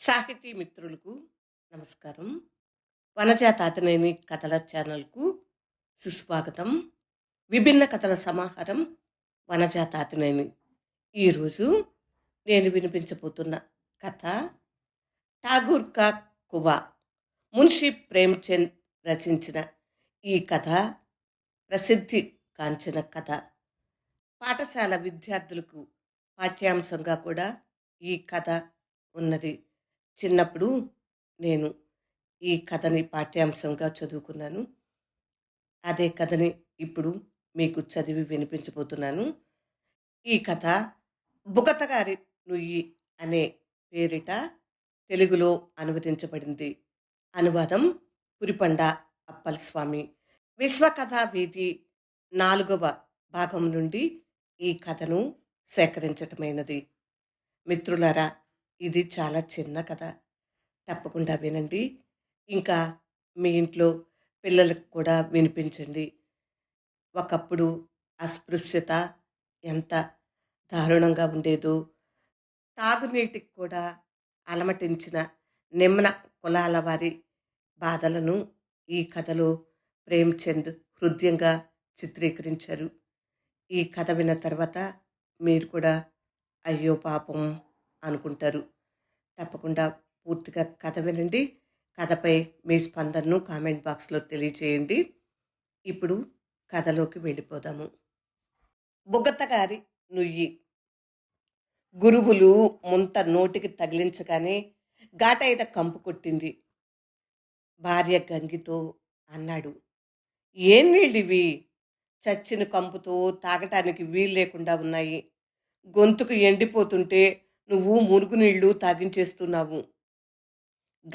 సాహితీ మిత్రులకు నమస్కారం. వనజా తాతనేని కథల ఛానల్కు సుస్వాగతం. విభిన్న కథల సమాహారం వనజా తాతనేని. ఈరోజు నేను వినిపించబోతున్న కథ ఠాగూర్ కా కువా మున్షి ప్రేమ్చంద్ రచించిన ఈ కథ ప్రసిద్ధి కాంచిన కథ. పాఠశాల విద్యార్థులకు పాఠ్యాంశంగా కూడా ఈ కథ ఉన్నది. చిన్నప్పుడు నేను ఈ కథని పాఠ్యాంశంగా చదువుకున్నాను. అదే కథని ఇప్పుడు మీకు చదివి వినిపించబోతున్నాను. ఈ కథ బుగతగారి నుయ్యి అనే పేరిట తెలుగులో అనువదించబడింది. అనువాదం పురిపండ అప్పలస్వామి. విశ్వకథా వీధి నాలుగవ భాగం నుండి ఈ కథను సేకరించటమైనది. మిత్రులారా ఇది చాలా చిన్న కథ. తప్పకుండా వినండి. ఇంకా మీ ఇంట్లో పిల్లలకు కూడా వినిపించండి. ఒకప్పుడు అస్పృశ్యత ఎంత దారుణంగా ఉండేదో తాగునీటికి కూడా అలమటించిన నిమ్న కులాల వారి బాధలను ఈ కథలో ప్రేమ్చంద్ హృదయంగా చిత్రీకరించారు. ఈ కథ విన్న తర్వాత మీరు కూడా అయ్యో పాపం. అనుకుంటారు. తప్పకుండా పూర్తిగా కథ వినండి. కథపై మీ స్పందనను కామెంట్ బాక్స్లో తెలియచేయండి ఇప్పుడు కథలోకి వెళ్ళిపోదాము. బుగ్గతగారి నుయ్యి. గురువులు ముంత నోటికి తగిలించగానే ఘాటైన కంపు కొట్టింది. భార్య గంగితో అన్నాడు ఏం నీళ్ళివి? చచ్చిన కంపుతో తాగటానికి వీలు లేకుండా ఉన్నాయి. గొంతుకు ఎండిపోతుంటే నువ్వు మురుగు నీళ్ళు తాగించేస్తున్నావు.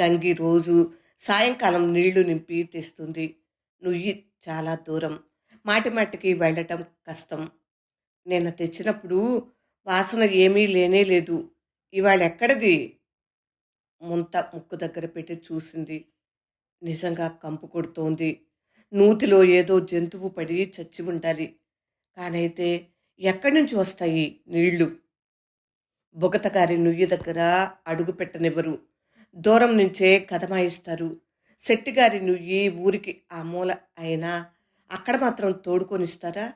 గంగి రోజు సాయంకాలం నీళ్ళు నింపి తెస్తుంది. నువ్వు చాలా దూరం. మాటిమాటికి వెళ్ళటం కష్టం. నిన్న తెచ్చినప్పుడు వాసన ఏమీ లేనే లేదు. ఇవాళ ఎక్కడిది? ముంత ముక్కు దగ్గర పెట్టి చూసింది. నిజంగా కంపు కొడుతోంది. నూతిలో ఏదో జంతువు పడి చచ్చి ఉండాలి. కానైతే ఎక్కడి నుంచి వస్తాయి నీళ్ళు? బుగతగారి నుయ్యి దగ్గర అడుగు పెట్టనివ్వరు. దూరం నుంచే కథమాయిస్తారు. శెట్టిగారి నుయ్యి ఊరికి ఆ మూల అయినా అక్కడ మాత్రం తోడుకొనిస్తారా?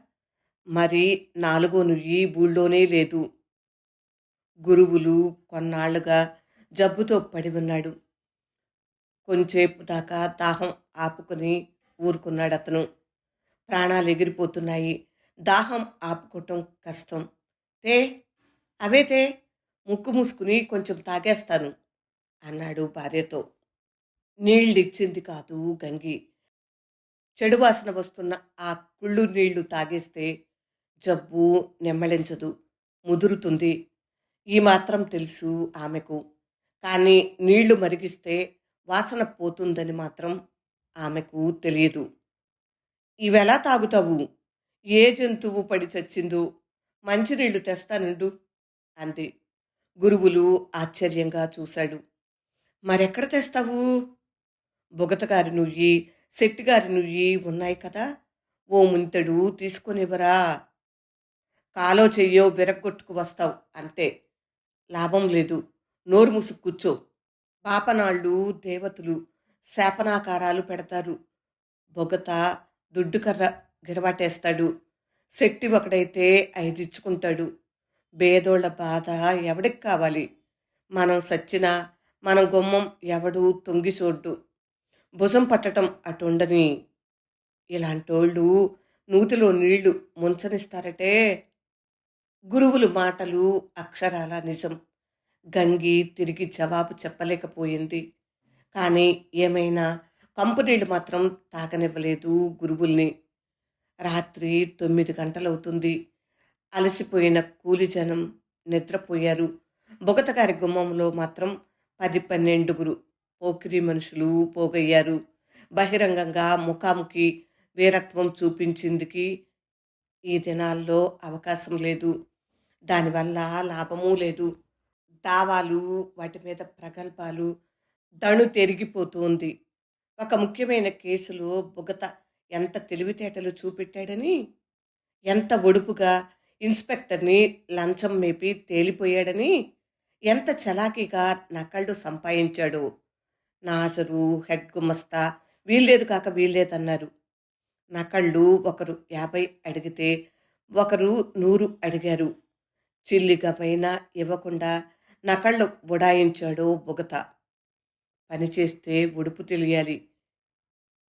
మరి నాలుగో నుయ్యి ఊళ్ళోనే లేదు. గురువులు కొన్నాళ్ళుగా జబ్బుతో పడి ఉన్నాడు. కొంచేపు దాకా దాహం ఆపుకొని ఊరుకున్నాడు అతను. ప్రాణాలు ఎగిరిపోతున్నాయి. దాహం ఆపుకోవటం కష్టం. తే అవే తే. ముక్కు మూసుకుని కొంచెం తాగేస్తాను అన్నాడు భార్యతో. నీళ్ళిచ్చింది కాదు గంగి. చెడు వాసన వస్తున్న ఆ కుళ్ళు నీళ్ళు తాగేస్తే జబ్బు నెమ్మలించదు ముదురుతుంది. ఈ మాత్రం తెలుసు ఆమెకు. కానీ నీళ్ళు మరిగిస్తే వాసన పోతుందని మాత్రం ఆమెకు తెలియదు. ఇవెలా తాగుతావు? ఏ జంతువు పడి చచ్చిందో? మంచినీళ్ళు తెస్తానుండు అంది. గురువులు ఆశ్చర్యంగా చూశాడు. మరెక్కడ తెస్తావు? బొగతగారి నుయ్యి శెట్టిగారి నుయ్యి ఉన్నాయి కదా ఓ ముంతడు తీసుకొనివ్వరా. కాలో చెయ్యో విరగొట్టుకు వస్తావు అంతే. లాభం లేదు. నోరు ముసు కూర్చో. పాపనాళ్ళు దేవతలు శాపనాకారాలు పెడతారు. బొగత దుడ్డుకర్ర గిరవాటేస్తాడు. శెట్టి ఒకడైతే ఐదిచ్చుకుంటాడు. బేదోళ్ళ బాధ ఎవడికి కావాలి? మనం సచ్చినా మన గుమ్మం ఎవడు తొంగి చూడ్డు భుజం పట్టడం అటుండని. ఇలాంటోళ్ళు నూతిలో నీళ్ళు ముంచనిస్తారటే. గురువులు మాటలు అక్షరాల నిజం. గంగి తిరిగి జవాబు చెప్పలేకపోయింది. కానీ ఏమైనా కంపెనీలు మాత్రం తాగనివ్వలేదు గురువుల్ని. రాత్రి తొమ్మిది గంటలవుతుంది. అలసిపోయిన కూలి జనం నిద్రపోయారు. బొగతగారి గుమ్మంలో మాత్రం పది పన్నెండుగురు పోకిరి మనుషులు పోగయ్యారు. బహిరంగంగా ముఖాముఖి వీరత్వం చూపించేందుకు ఈ దినాల్లో అవకాశం లేదు. దానివల్ల లాభమూ లేదు. దావాలు వాటి మీద ప్రగల్భాలు దణు తెరిగిపోతోంది. ఒక ముఖ్యమైన కేసులో బుగత ఎంత తెలివితేటలు చూపెట్టాడని ఎంత ఒడుపుగా ఇన్స్పెక్టర్ని లంచం మేపి తేలిపోయాడని ఎంత చలాకీగా నకళ్ళు సంపాదించాడు నాసరు హెడ్ గుమస్తా వీల్లేదు కాక వీల్లేదన్నారు నకళ్ళు ఒకరు యాభై అడిగితే ఒకరు నూరు అడిగారు. చిల్లిగమైనా ఇవ్వకుండా నకళ్ళు బుడాయించాడు బుగత. పనిచేస్తే ఉడుపు తెలియాలి.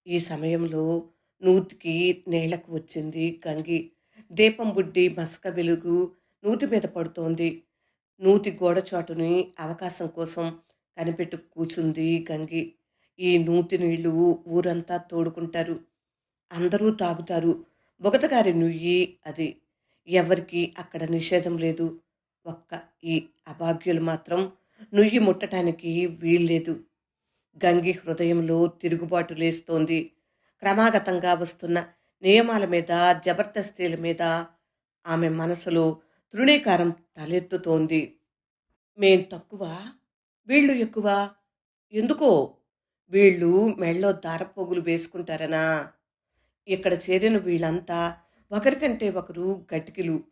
ఈ సమయంలో నూతికి నేలకు వచ్చింది గంగి. దీపం బుడ్డి మసక వెలుగు నూతి మీద పడుతోంది. నూతి గోడ చాటుని అవకాశం కోసం కనిపెట్టు కూచుంది గంగి. ఈ నూతి నీళ్ళు ఊరంతా తోడుకుంటారు. అందరూ తాగుతారు. బొగతగారి నుయ్యి అది. ఎవరికి అక్కడ నిషేధం లేదు. ఒక్క ఈ అభాగ్యులు మాత్రం నుయ్యి ముట్టడానికి వీల్లేదు. గంగి హృదయంలో తిరుగుబాటు లేస్తోంది. క్రమాగతంగా వస్తున్న నియమాల మీద జబర్దస్తీల మీద ఆమె మనసులో తృణీకారం తలెత్తుతోంది. మేం తక్కువ వీళ్ళు ఎక్కువ? ఎందుకో? వీళ్ళు మెళ్ళో దారపోగులు వేసుకుంటారనా? ఇక్కడ చేరిన వీళ్ళంతా ఒకరికంటే ఒకరు గట్టికిలు.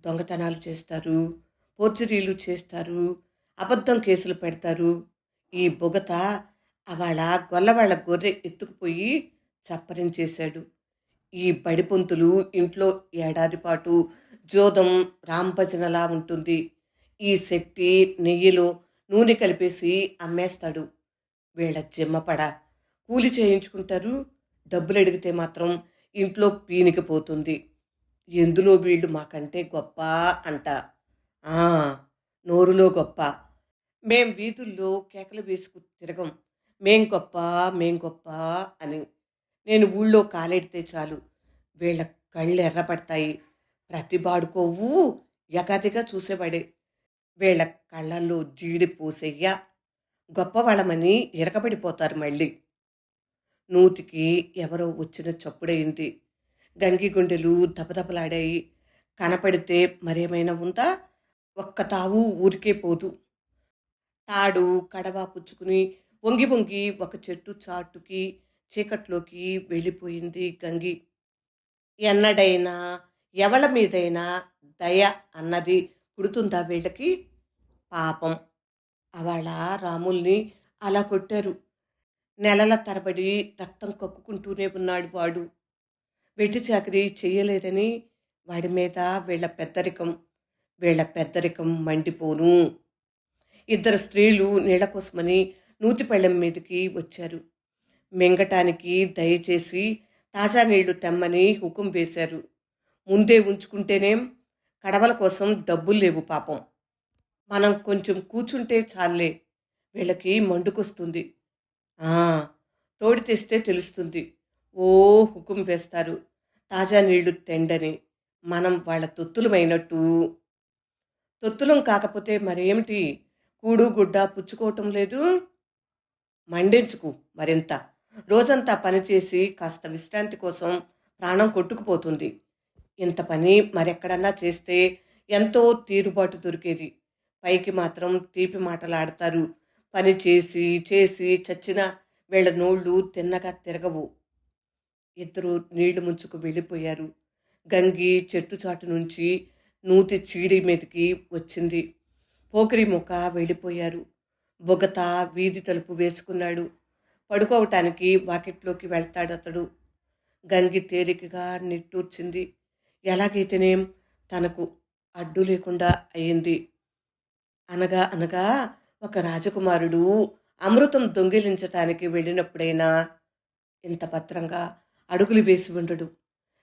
దొంగతనాలు చేస్తారు పోర్చరీలు చేస్తారు అబద్ధం కేసులు పెడతారు. ఈ బొగత అవాళ గొల్లవాళ్ళ గొర్రె ఎత్తుకుపోయి చప్పరించేశాడు. ఈ బడిపొంతులు ఇంట్లో ఏడాది పాటు జోదం రాంభజనలా ఉంటుంది. ఈ శక్తి నెయ్యిలో నూనె కలిపేసి అమ్మేస్తాడు. వీళ్ళ జిమ్మపడ కూలి చేయించుకుంటారు. డబ్బులు అడిగితే మాత్రం ఇంట్లో పీనికిపోతుంది ఎందులో వీళ్ళు మాకంటే గొప్ప అంట. ఆ, నోరులో గొప్ప. మేం వీధుల్లో కేకలు వేసుకు తిరగం. మేం గొప్ప మేం గొప్ప అని నేను ఊళ్ళో కాలెడితే చాలు. వీళ్ళ కళ్ళు ఎర్రపడతాయి ప్రతి కొవ్వు యగాదిగా చూసేవాడే. వీళ్ళ కళ్ళల్లో జీడి పూసెయ్య. గొప్పవాళ్ళమని ఇరకబడిపోతారు మళ్ళీ. నూతికి ఎవరో వచ్చిన చప్పుడయింది గంగి గుండెలు దపదపలాడాయి కనపడితే మరేమైనా ఉందా? ఒక్క తావు ఊరికే పోదు. తాడు కడవ పుచ్చుకుని వంగి వంగి ఒక చెట్టు చాటుకి చీకట్లోకి వెళ్ళిపోయింది గంగి. ఎన్నడైనా ఎవల మీదైనా దయ అన్నది పుడుతుందా వీళ్ళకి? పాపం. అవాళ రాముల్ని అలా కొట్టారు. నెలల తరబడి రక్తం కక్కుకుంటూనే ఉన్నాడు వాడు. వెట్టి చాకరీ చేయలేదని వాడి మీద వీళ్ళ పెద్దరికం వీళ్ళ పెద్దరికం మండిపోను. ఇద్దరు స్త్రీలు నీళ్ళ కోసమని నూతిపళ్ళెం మీదకి వచ్చారు. మింగటానికి దయచేసి తాజా నీళ్ళు తెమ్మని హుకుం వేశారు. ముందే ఉంచుకుంటేనేం కడవల కోసం డబ్బులు లేవు పాపం. మనం కొంచెం కూర్చుంటే చాలే వీళ్ళకి మండుకొస్తుంది. ఆ, తోడి తెస్తే తెలుస్తుంది. ఓ హుకుం వేస్తారు. తాజా నీళ్ళు తెండని మనం వాళ్ళ తొత్తులమైనట్టు. తొత్తులం కాకపోతే మరేమిటి? కూడు గుడ్డ పుచ్చుకోవటం లేదు. మండించుకు మరింత. రోజంతా పనిచేసి కాస్త విశ్రాంతి కోసం ప్రాణం కొట్టుకుపోతుంది. ఇంత పని మరెక్కడన్నా చేస్తే ఎంతో తీరుబాటు దొరికేది. పైకి మాత్రం తీపి మాటలాడతారు. పని చేసి చేసి చచ్చిన వీళ్ళ నోళ్ళు తిన్నగా తిరగవు. ఇద్దరు నీళ్ళు ముంచుకు వెళ్ళిపోయారు. గంగి చెట్టు చాటు నుంచి నూతి చీడి మీదకి వచ్చింది. పోకిరి ముఖ వెళ్ళిపోయారు. బొగత వీధి తలుపు వేసుకున్నాడు. పడుకోవటానికి వాకిట్లోకి వెళ్తాడు అతడు. గంగి తేలికగా నిట్టూర్చింది. ఎలాగైతేనేం తనకు అడ్డు లేకుండా అయింది. అనగా అనగా ఒక రాజకుమారుడు అమృతం దొంగిలించటానికి వెళ్ళినప్పుడైనా ఇంత భద్రంగా అడుగులు వేసి ఉండడు.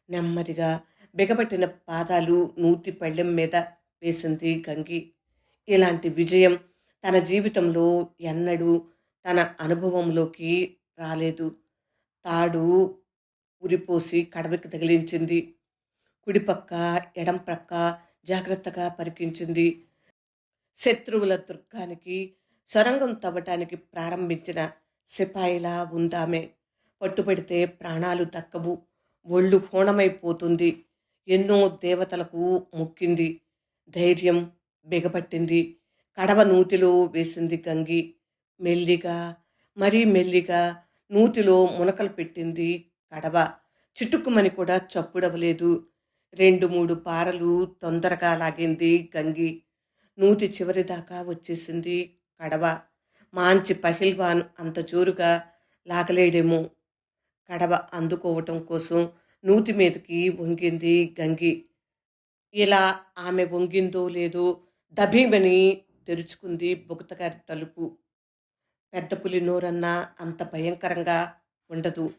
నెమ్మదిగా బిగబట్టిన పాదాలు నూతి పళ్ళెం మీద వేసింది గంగి. ఇలాంటి విజయం తన జీవితంలో ఎన్నడూ తన అనుభవంలోకి రాలేదు. తాడు ఉరిపోసి కడవకి తగిలించింది. కుడిపక్క ఎడం ప్రక్క జాగ్రత్తగా పరికించింది. శత్రువుల దుర్గానికి సొరంగం తవ్వటానికి ప్రారంభించిన సిపాయిలా ఉందామే. పట్టుబడితే ప్రాణాలు దక్కవు. ఒళ్ళు హోణమైపోతుంది. ఎన్నో దేవతలకు మొక్కింది. ధైర్యం బిగపట్టింది. కడవ నూతిలో వేసింది గంగి. మెల్లిగా మరీ మెల్లిగా నూతిలో మునకలు పెట్టింది కడవ. చిటుక్కుమని కూడా చప్పుడవలేదు రెండు మూడు పారలు తొందరగా లాగింది గంగి. నూతి చివరి దాకా వచ్చేసింది కడవ. మాంచి పహిల్వాన్ అంత జోరుగా లాగలేడేమో. కడవ అందుకోవటం కోసం నూతి మీదకి వంగింది గంగి. ఇలా ఆమె వంగిందో లేదో దభీమని తెరుచుకుంది బుగతగారి తలుపు. పెద్ద పులి నోరన్నా అంత భయంకరంగా ఉండదు.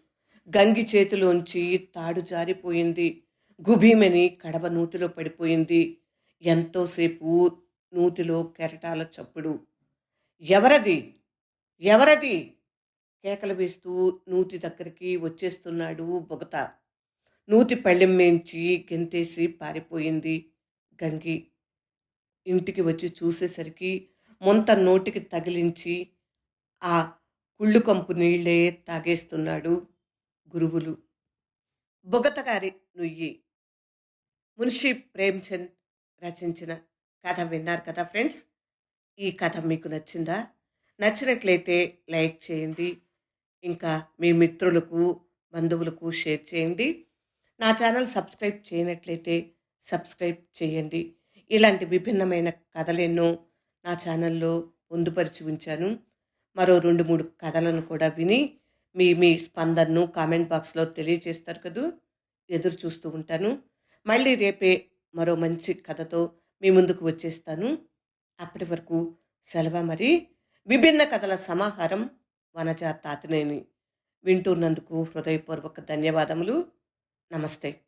గంగి చేతిలోంచి తాడు జారిపోయింది. గుభీమని కడవ నూతిలో పడిపోయింది. ఎంతోసేపు నూతిలో కెరటాల చప్పుడు. ఎవరది? ఎవరది? కేకలు వేస్తూ నూతి దగ్గరికి వచ్చేస్తున్నాడు బొగత. నూతి పళ్ళెం మేంచి గెంతేసి పారిపోయింది గంగి. ఇంటికి వచ్చి చూసేసరికి ముంత నోటికి తగిలించి ఆ కుళ్ళు కంపు నీళ్ళే తాగేస్తున్నాడు గురువులు. బొగతగారి నుయ్యి. మున్షి ప్రేమ్చంద్ రచించిన కథ విన్నారు కదా ఫ్రెండ్స్? ఈ కథ మీకు నచ్చిందా? నచ్చినట్లయితే లైక్ చేయండి. ఇంకా మీ మిత్రులకు బంధువులకు షేర్ చేయండి. నా ఛానల్ సబ్స్క్రైబ్ చేయనట్లయితే సబ్స్క్రైబ్ చేయండి. ఇలాంటి విభిన్నమైన కథలెన్నో నా ఛానల్లో పొందుపరిచి ఉంచాను. మరో రెండు మూడు కథలను కూడా విని మీ మీ స్పందనను కామెంట్ బాక్స్లో తెలియజేస్తారు కదూ. ఎదురు చూస్తూ ఉంటాను. మళ్ళీ రేపే మరో మంచి కథతో మీ ముందుకు వచ్చేస్తాను. అప్పటి వరకు సెలవ మరి? విభిన్న కథల సమాహారం వనజా తాతినేని వింటున్నందుకు హృదయపూర్వక ధన్యవాదములు. నమస్తే.